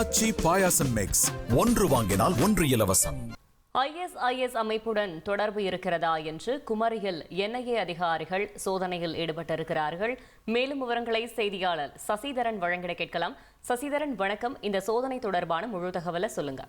அச்சி பாயாசம் மிக்ஸ் ஒன்று வாங்கினால் ஒன்று இலவசம். ஐஎஸ்ஐஎஸ் அமைப்புடன் தொடர்பு இருக்கிறதா என்று குமரியில் என்ஐஏ அதிகாரிகள் சோதனையில் ஈடுபட்டிருக்கிறார்கள். மேலும் விவரங்களை செய்தியாளர் சசிதரன் வழங்கிட கேட்கலாம். சசிதரன் வணக்கம். இந்த சோதனை தொடர்பான முழு தகவலை சொல்லுங்க.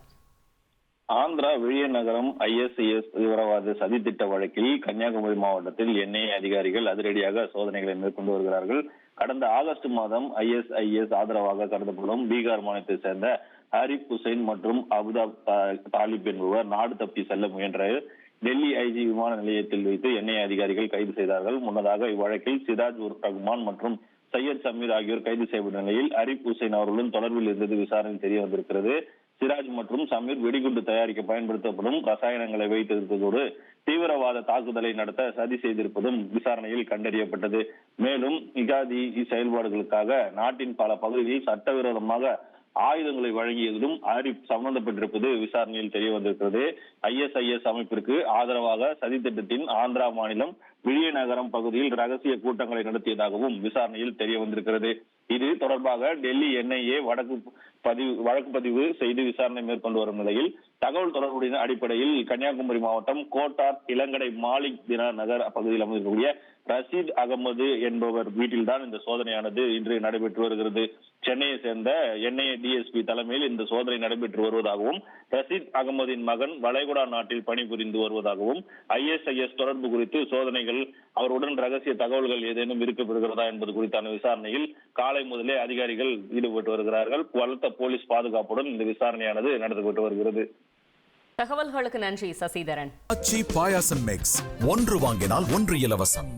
ஆந்திரா விழியநகரம் ஐஎஸ்ஐஎஸ் தீவிரவாத சதித்திட்ட வழக்கில் கன்னியாகுமரி மாவட்டத்தில் என்ஐஏ அதிகாரிகள் அதிரடியாக சோதனைகளை மேற்கொண்டு வருகிறார்கள். கடந்த ஆகஸ்ட் மாதம் ஐஎஸ்ஐஎஸ் ஆதரவாக கருதப்படும் பீகார் மாநிலத்தை சேர்ந்த ஹாரிப் ஹுசைன் மற்றும் அபுதாப் தாலிப் என்பவர் நாடு தப்பி செல்ல முயன்ற டெல்லி ஐஜி விமான நிலையத்தில் வைத்து என்ஐஏ அதிகாரிகள் கைது செய்தார்கள். முன்னதாக இவ்வழக்கில் சிராஜ் உர் ரஹ்மான் மற்றும் சையத் சமீர் ஆகியோர் கைது செய்யப்பட்ட நிலையில் ஹரிப் ஹுசைன் அவர்களுடன் தொடர்பில் இருந்தது விசாரணை தெரிய வந்திருக்கிறது சிராஜ் மற்றும் சமீர் வெடிகுண்டு தயாரிக்க பயன்படுத்தப்படும் ரசாயனங்களை வைத்திருப்பதோடு தீவிரவாத தாக்குதலை நடத்த சதி செய்திருப்பதும் விசாரணையில் கண்டறியப்பட்டது. மேலும் இகாதி செயல்பாடுகளுக்காக நாட்டின் பல பகுதிகளில் சட்டவிரோதமாக ஆயுதங்களை வழங்கியதிலும் ஆரிப் சம்பந்தப்பட்டிருப்பது விசாரணையில் தெரிய வந்திருக்கிறது ஐஎஸ்ஐஎஸ் அமைப்பிற்கு ஆதரவாக சதி திட்டத்தின் ஆந்திரா மாநிலம் விஜயநகரம் பகுதியில் ரகசிய கூட்டங்களை நடத்தியதாகவும் விசாரணையில் தெரிய வந்திருக்கிறது. இது தொடர்பாக டெல்லி என்ஐஏ வடக்கு பதிவு வழக்கு பதிவு செய்து விசாரணை மேற்கொண்டு வரும் நிலையில் தகவல் தொடர்புடைய அடிப்படையில் கன்னியாகுமரி மாவட்டம் கோட்டார் இளங்கடை மாலிக் தின நகர் பகுதியில் அமைந்திருக்கக்கூடிய ரஷீத் அகமது என்பவர் வீட்டில்தான் இந்த சோதனையானது இன்று நடைபெற்று வருகிறது. சென்னையை சேர்ந்த என்ஐஏ டிஎஸ்பி தலைமையில் இந்த சோதனை நடைபெற்று வருவதாகவும் ரஷீத் அகமதின் மகன் வளைகுடா நாட்டில் பணிபுரிந்து வருவதாகவும் ஐஎஸ்ஐஎஸ் தொடர்பு குறித்து சோதனைகள் அவருடன் ரகசிய தகவல்கள் ஏதேனும் இருக்கப்படுகிறதா என்பது குறித்தான விசாரணையில் காலை முதலே அதிகாரிகள் ஈடுபட்டு வருகிறார்கள். பலத்த போலீஸ் பாதுகாப்புடன் இந்த விசாரணையானது நடத்தப்பட்டு வருகிறது. தகவல்களுக்கு நன்றி சசிதரன். அச்சி பாயாசம் மிக்ஸ் ஒன்று வாங்கினால் ஒன்று இலவசம்.